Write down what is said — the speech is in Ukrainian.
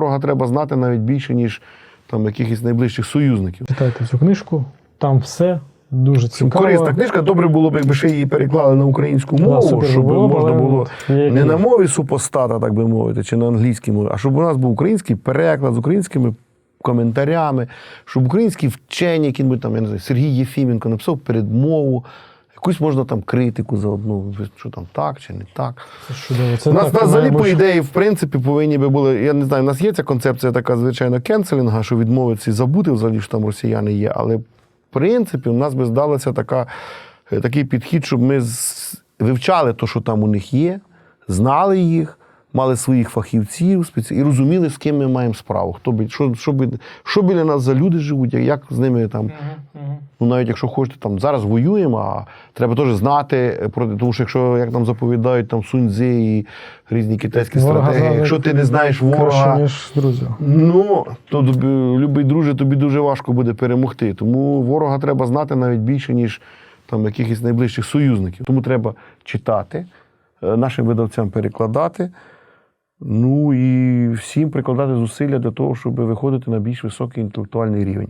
ворога треба знати навіть більше, ніж там якихось найближчих союзників. Читайте цю книжку, там все дуже цікаво. Корисна книжка, добре було б, якби ще її переклали на українську Да, мову, супер щоб було можна було є- не на мові супостата, так би мовити, чи на англійській мові, а щоб у нас був український переклад з українськими коментарями, щоб українські вчені, які там, я не знаю, Сергій Єфіменко написав передмову, якусь можна там критику заодну, що там так чи не так. Це чудово. Це У нас, так, нас взагалі по ідеї, в принципі, повинні би були. Я не знаю, у нас є ця концепція така, звичайно, кенселінга, що відмовитися і забути взагалі, що там росіяни є. Але в принципі, у нас би здалося така, е, такий підхід, щоб ми вивчали те, що там у них є, знали їх. Мали своїх фахівців спеці... і розуміли, з ким ми маємо справу. Хто би, що, що, би, що біля нас за люди живуть, як- як з ними там Ну, навіть якщо хочете, там зараз воюємо, а треба теж знати про тому, що якщо як нам заповідають там суньзи і різні китайські Ворога стратегії, якщо ти не знаєш ворога, ніж друзі. ну то любий друже, тобі дуже важко буде перемогти. Тому ворога треба знати навіть більше, ніж там якихось найближчих союзників. Тому треба читати, е, нашим видавцям перекладати. Ну і всім прикладати зусилля для того, щоб виходити на більш високий інтелектуальний рівень.